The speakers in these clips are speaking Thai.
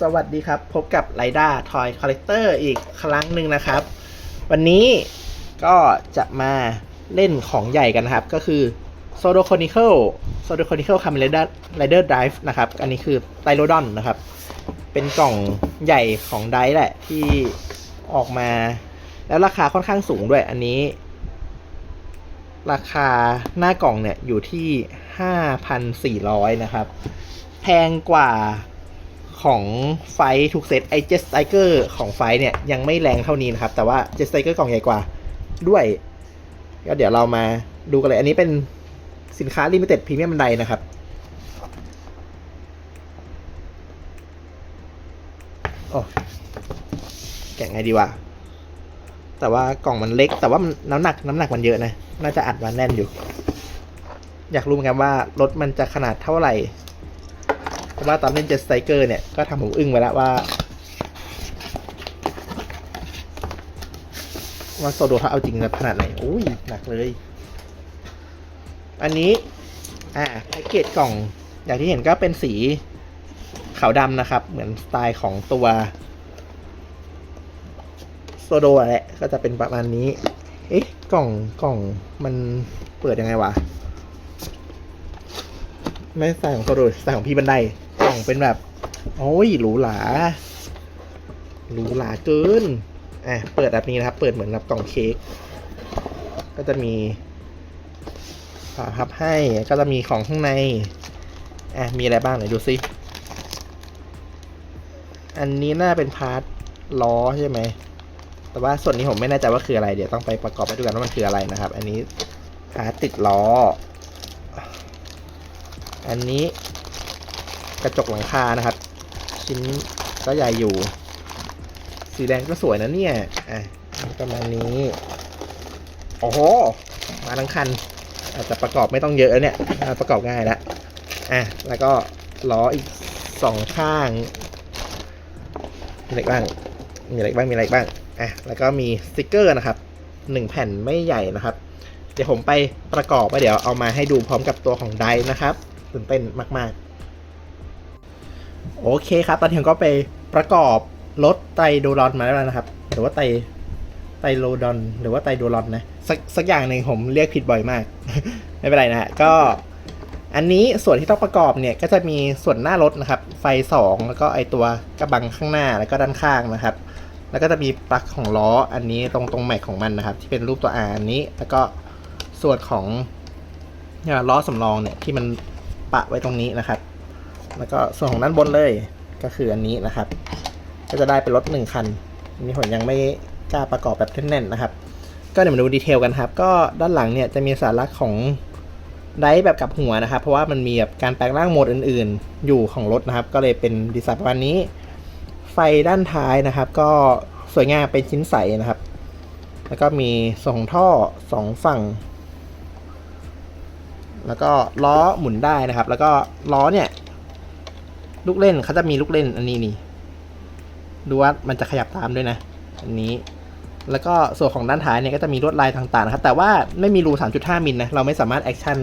สวัสดีครับ พบกับไ i ด้าทอยคอลเลกเตอร์อีกครั้งหนึ่งนะครับ วันนี้ก็จะมาเล่นของใหญ่กันนะครับ ก็คือ s o d o Chronicle s o d o Chronicle Kamen Rider Rider Drive นะครับ อันนี้คือไ y โ o ดอนนะครับ เป็นกล่องใหญ่ของไดแหละที่ออกมา แล้วราคาค่อนข้างสูงด้วยอันนี้ ราคาหน้ากล่องเนี่ยอยู่ที่ 5,400 นะครับ แพงกว่า ของไฟทุกเซตไอเจสไ i เกอร์ของไฟเนี่ยยังไม่แรงเท่านี้นะครับ แต่ว่าเจสไ i เกอร์กล่องใหญ่กว่าด้วยก็เดี๋ยวเรามาดูกันเลย อันนี้เป็นสินค้าลิมิเต็ดพรีเมียมบันไดนะครับ โอ้แกะไงดีวะ แต่ว่ากล่องมันเล็ก แต่ว่ามันน้ำหนักน้ำหนักมันเยอะนะ น่าจะอัดมันแน่นอยู่ อยากรู้เหมือนกันว่ารถมันจะขนาดเท่าไหร่ เพราะว่าตอนเล่นเจ็ตสไตเกอร์เนี่ยก็ทำผมอึ้งไปแล้วว่า ว่าโซโดถ้าเอาจริงแล้วขนาดไหนอุ้ยหนักเลย อันนี้ อ่าแพ็กเกจกล่อง อย่างที่เห็นก็เป็นสีขาวดำนะครับ เหมือนสไตล์ของตัวโซโดแหละก็จะเป็นประมาณนี้ เอ๊ะ กล่อง กล่อง มันเปิดยังไงวะ ไม่ใส่ของโซโดใส่ของพี่บันได องเป็นแบบ โอ้ยหรูหราหรูหราเกินอะเปิดแบบนี้นะครับ เปิดเหมือนแบบกล่องเค้กก็จะมีฝาพับให้ก็จะมีของข้างในอะมีอะไรบ้างไหนดูซิอันนี้น่าเป็นพาร์ทล้อใช่ไหม แต่ว่าส่วนนี้ผมไม่แน่ใจว่าคืออะไร เดี๋ยวต้องไปประกอบให้ดูกันว่ามันคืออะไรนะครับ อันนี้พาร์ทติดล้อ อันนี้ กระจกหลังคานะครับ ชิ้นก็ใหญ่อยู่ สีแดงก็สวยนะเนี่ย อะประมาณนี้ โอ้โห มาทั้งคัน อาจจะประกอบไม่ต้องเยอะแล้วเนี่ย ประกอบง่ายแล้วอะ แล้วก็ล้ออีกสองข้าง มีอะไรบ้าง มีอะไรบ้าง มีอะไรบ้าง อะ แล้วก็มีสติกเกอร์นะครับหนึ่งแผ่นไม่ใหญ่นะครับ เดี๋ยวผมไปประกอบไปเดี๋ยวเอามาให้ดูพร้อมกับตัวของไดนะครับตื่นเต้นมาก ๆ โอเคครับ ตอนนี้ผมก็ไปประกอบรถไตโดรอนมาแล้วนะครับ หรือว่าไตไตโลดอน หรือว่าไตโดรอนนะสักสักอย่างหนึ่งผมเรียกผิดบ่อยมาก ไม่เป็นไรนะฮะก็อันนี้ส่วนที่ต้องประกอบเนี่ยก็จะมีส่วนหน้ารถนะครับ ไฟ 2 แล้วก็ไอตัวกระบังข้างหน้าแล้วก็ด้านข้างนะครับ แล้วก็จะมีปลั๊กของล้ออันนี้ตรงตรงแม็กของมันนะครับ ที่เป็นรูปตัว R อันนี้ แล้วก็ส่วนของล้อสำรองเนี่ยที่มันปะไว้ตรงนี้นะครับ แล้วก็ส่วนของด้านบนเลยก็คืออันนี้นะครับ ก็จะได้เป็นรถหนึ่งคันอันนี้ผมยังไม่กล้าประกอบแบบแน่นๆนะครับ ก็เดี๋ยวมาดูดีเทลกันครับ ก็ด้านหลังเนี่ยจะมีสาระของไดร์แบบกับหัวนะครับ เพราะว่ามันมีแบบการแปลงร่างโหมดอื่น ๆ อยู่ของรถนะครับ ก็เลยเป็นดีไซน์ประมาณนี้ ไฟด้านท้ายนะครับ ก็สวยงามเป็นชิ้นใสนะครับ แล้วก็มีส่วนของท่อสองฝั่ง แล้วก็ล้อหมุนได้นะครับ แล้วก็ล้อเนี่ย ลูกเล่นเขาจะมีลูกเล่นอันนี้นี่ดูว่ามันจะขยับตามด้วยนะ อันนี้ แล้วก็ส่วนของด้านท้ายเนี่ยก็จะมีลวดลายต่างๆนะครับแต่ว่าไม่มีรู 3.5 มิลนะ เราไม่สามารถแอคชั่น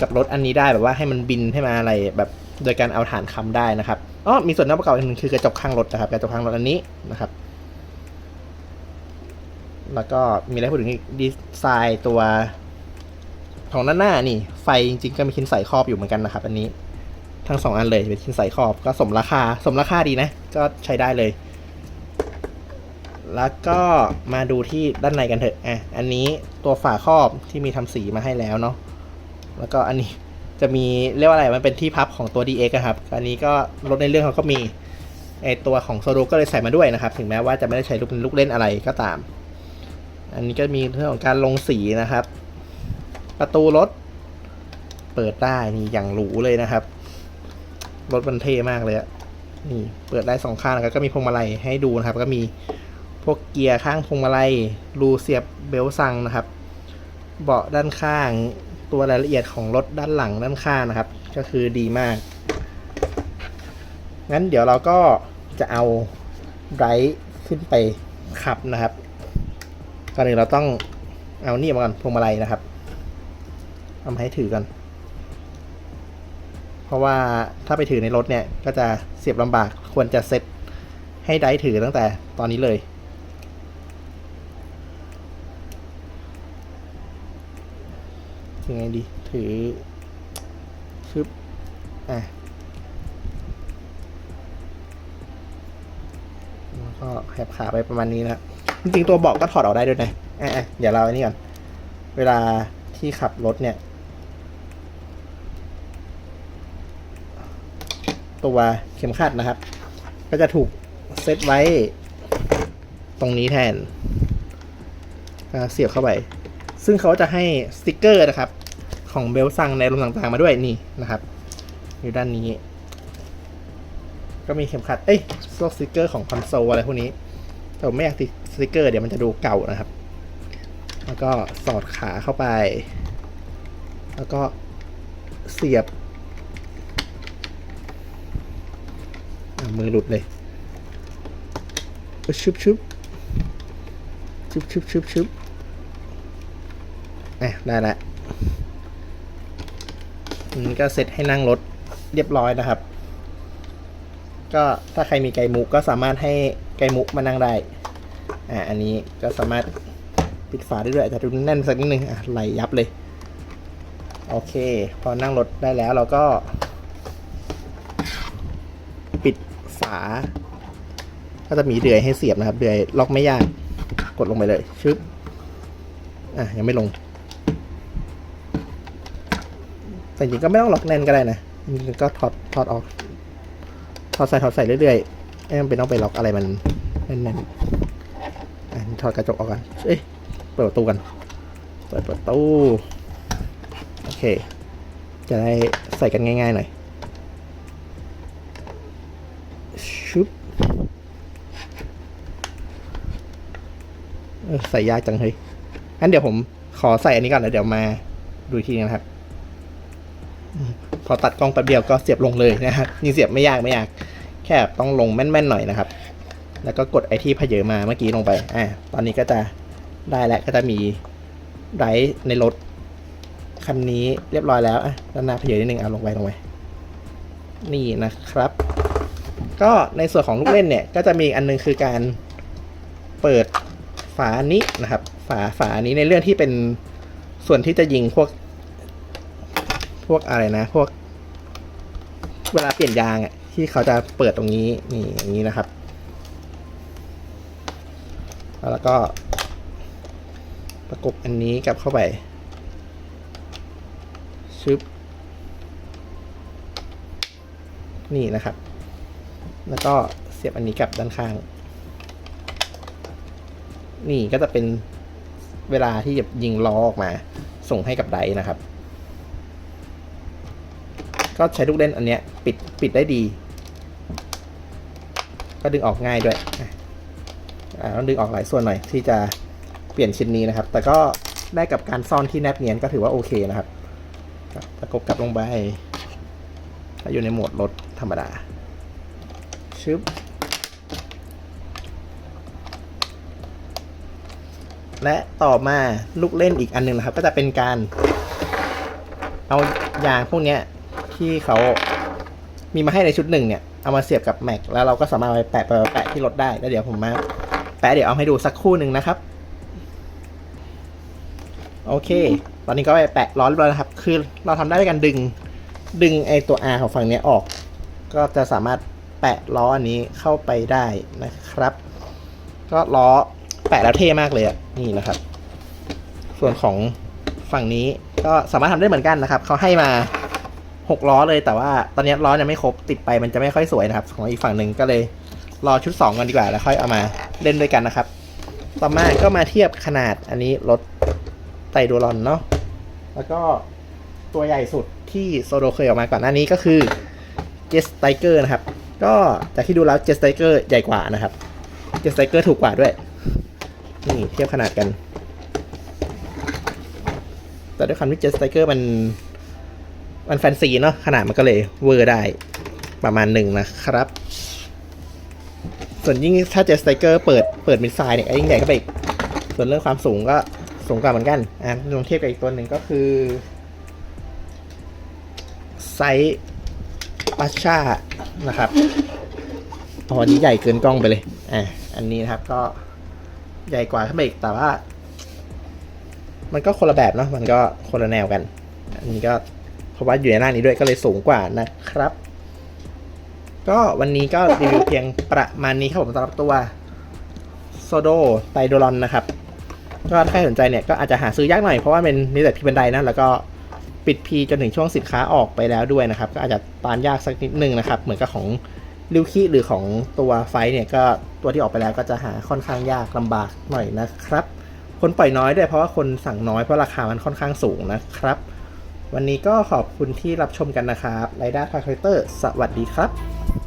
กับรถอันนี้ได้แบบว่าให้มันบินให้มาอะไรแบบโดยการเอาฐานคำได้นะครับอ๋อมีส่วนนอกประกอบอีกหนึ่งคือกระจกข้างรถนะครับ กระจกข้างรถอันนี้นะครับ แล้วก็มีอะไรพูดถึงอีกดีไซน์ตัวของด้านหน้านี่ ไฟจริงๆก็มีชิ้นใส่ครอบอยู่เหมือนกันนะครับ อันนี้ ทั้งสองอันเลยเป็นชิ้นใส่ครอบก็สมราคาสมราคาดีนะ ก็ใช้ได้เลย แล้วก็มาดูที่ด้านในกันเถอะอะอันนี้ตัวฝาครอบที่มีทำสีมาให้แล้วเนาะแล้วก็อันนี้จะมีเรียกว่าอะไรมันเป็นที่พับของตัว DX อะครับ อันนี้ก็รถในเรื่องเขาก็มีไอตัวของโซโดก็เลยใส่มาด้วยนะครับ ถึงแม้ว่าจะไม่ได้ใช้ลูกเป็นลูกเล่นอะไรก็ตาม อันนี้ก็มีเรื่องของการลงสีนะครับ ประตูรถเปิดได้นี่อย่างหรูเลยนะครับ รถมันเท่มากเลยอะนี่เปิดได้สองข้างแล้วก็มีพวงมาลัยให้ดูนะครับ ก็มีพวกเกียร์ข้างพวงมาลัยรูเสียบเบลซังนะครับ เบาะด้านข้างตัวรายละเอียดของรถด้านหลังด้านข้างนะครับ ก็คือดีมาก งั้นเดี๋ยวเราก็จะเอาไรขึ้นไปขับนะครับก่อนอื่นเราต้องเอานี่มาก่อนพวงมาลัยนะครับเอาให้ถือกัน เพราะว่าถ้าไปถือในรถเนี่ยก็จะเสียบลำบากควรจะเซ็ตให้ไดร์ถือตั้งแต่ตอนนี้เลยยังไงดี ถือชึบอะแล้วก็แหบขาไปประมาณนี้นะจริงๆตัวเบาะก็ถอดออกได้ด้วยนะอะอะเดี๋ยวเราอันนี้ก่อน เวลาที่ขับรถเนี่ย ตัวเข็มขัดนะครับ ก็จะถูกเซตไว้ตรงนี้แทนเสียบเข้าไป ซึ่งเขาจะให้สติกเกอร์นะครับ ของเบลซังในรุ่นต่างๆมาด้วยนี่นะครับ อยู่ด้านนี้ ก็มีเข็มขัด เอ้ยพวกสติกเกอร์ของคอนโซลอะไรพวกนี้ แต่ผมไม่อยากติดสติกเกอร์เดี๋ยวมันจะดูเก่านะครับ แล้วก็สอดขาเข้าไป แล้วก็เสียบอะ มือหลุดเลยชุบชุบชุบชุบชุบชุบอะได้ละอันก็เสร็จให้นั่งรถเรียบร้อยนะครับ ก็ถ้าใครมีไก่มุกก็สามารถให้ไก่มุกมานั่งได้ อ่า อันนี้ก็สามารถปิดฝาได้ด้วยอาจจะดูแน่นสักนิดนึงอะไหลยับเลย โอเค พอนั่งรถได้แล้วเราก็ ปิดฝา ก็จะมีเดือยให้เสียบนะครับ เดือยล็อกไม่ยาก กดลงไปเลย ชึบ อะ ยังไม่ลง แต่จริงก็ไม่ต้องล็อกแน่นก็ได้นะจริงก็ถอดถอดออก ถอดใส่ถอดใส่เรื่อยๆไม่จำเป็นต้องไปล็อกอะไรมันแน่นๆอะถอดกระจกออกกันเอ้ยเปิดประตูกัน เปิดประตู โอเค จะได้ใส่กันง่ายๆหน่อย ชุบเออ ใส่ยากจังเฮ้ยงั้นเดี๋ยวผมขอใส่อันนี้ก่อนแล้วเดี๋ยวมาดูอีกทีนึงนะครับพอตัดกล้องแป๊บเดียวก็เสียบลงเลยนะครับนี่เสียบไม่ยากไม่ยาก แค่ต้องลงแม่นๆหน่อยนะครับ แล้วก็กดไอที่เพเยอมาเมื่อกี้ลงไป อ่า ตอนนี้ก็จะได้แล้วก็จะมีไรในรถคันนี้เรียบร้อยแล้วอะด้านหน้าเพเยอนิดนึงเอาลงไปลงไปนี่นะครับ ก็ในส่วนของลูกเล่นเนี่ย ก็จะมีอันนึงคือการเปิด ฝาอันนี้นะครับ ฝาฝาอันนี้ในเรื่องที่เป็นส่วนที่จะยิงพวก พวกอะไรนะ พวก เวลาเปลี่ยนยางอะที่เขาจะเปิดตรงนี้นี่อย่างนี้นะครับ แล้วก็ ประกบอันนี้กลับเข้าไปชึบนี่นะครับ แล้วก็เสียบอันนี้กับด้านข้าง นี่ก็จะเป็นเวลาที่จะยิงล้อออกมา ส่งให้กับไดนะครับ ก็ใช้ลูกเล่นอันเนี้ยปิดปิดได้ดี ก็ดึงออกง่ายด้วยอ่าต้องดึงออกหลายส่วนหน่อยที่จะเปลี่ยนชิ้นนี้นะครับ แต่ก็ได้กับการซ่อนที่แนบเนียนก็ถือว่าโอเคนะครับประกบกลับลงไปถ้าอยู่ในโหมดรถธรรมดาชึบ และต่อมาลูกเล่นอีกอันหนึ่งนะครับ ก็จะเป็นการ เอายางพวกเนี้ยที่เขามีมาให้ในชุดหนึ่งเนี่ยเอามาเสียบกับแม็กแล้วเราก็สามารถไปแปะไปแปะที่รถได้แล้วเดี๋ยวผมมาแปะเดี๋ยวเอาให้ดูสักครู่หนึ่งนะครับ โอเค ตอนนี้ก็ไปแปะล้อเรียบร้อยแล้วครับ คือเราทำได้ด้วยการดึงดึงไอตัว R ของฝั่งนี้ออก ก็จะสามารถแปะล้ออันนี้เข้าไปได้นะครับ ก็ล้อ แปะแล้วเท่มากเลยอะนี่นะครับ ส่วนของฝั่งนี้ก็สามารถทำได้เหมือนกันนะครับ เขาให้มาหกล้อเลยแต่ว่าตอนนี้ล้อยังไม่ครบติดไปมันจะไม่ค่อยสวยนะครับ ของอีกฝั่งหนึ่งก็เลยรอชุดสองกันดีกว่าแล้วค่อยเอามาเล่นด้วยกันนะครับ ต่อมาก็มาเทียบขนาดอันนี้รถไตรโดรอนเนาะแล้วก็ตัวใหญ่สุดที่โซโดเคยออกมาก่อนหน้านี้ก็คือเจสไตเกอร์นะครับ ก็จากที่ดูแล้วเจสไตเกอร์ใหญ่กว่านะครับเจสไตเกอร์ถูกกว่าด้วย นี่เทียบขนาดกัน แต่ด้วยความที่เจสไตเกอร์มัน มันแฟนซีเนาะขนาดมันก็เลยเวอร์ได้ประมาณหนึ่งนะครับ ส่วนยิ่งถ้าเจสไตเกอร์เปิดเปิดมิดไซน์เนี่ยยิ่งใหญ่เข้าไปอีก ส่วนเรื่องความสูงก็สูงกว่าเหมือนกันอะลองเทียบกับอีกตัวหนึ่งก็คือไซส์ปัชชานะครับอ๋ออันนี้ใหญ่เกินกล้องไปเลย อะ อันนี้นะครับก็ ใหญ่กว่าขึ้นไปอีกแต่ว่า มันก็คนละแบบเนาะมันก็คนละแนวกัน อันนี้ก็เพราะว่าอยู่ในหน้านี้ด้วยก็เลยสูงกว่านะครับ ก็วันนี้ก็รีวิวเพียงประมาณนี้ครับผมสำหรับตัวโซโดไตโดรอนนะครับ ก็ถ้าใครสนใจเนี่ยก็อาจจะหาซื้อยากหน่อยเพราะว่าเป็นนิสสันพีบันไดนะแล้วก็ปิดพีจนถึงช่วงสินค้าออกไปแล้วด้วยนะครับ ก็อาจจะตานยากสักนิดนึงนะครับ เหมือนกับของ ลิวคิหรือของตัวไฟเนี่ยก็ตัวที่ออกไปแล้วก็จะหาค่อนข้างยากลำบากหน่อยนะครับ คนปล่อยน้อยด้วยเพราะว่าคนสั่งน้อยเพราะราคามันค่อนข้างสูงนะครับ วันนี้ก็ขอบคุณที่รับชมกันนะครับไรด้าคาแรคเตอร์สวัสดีครับ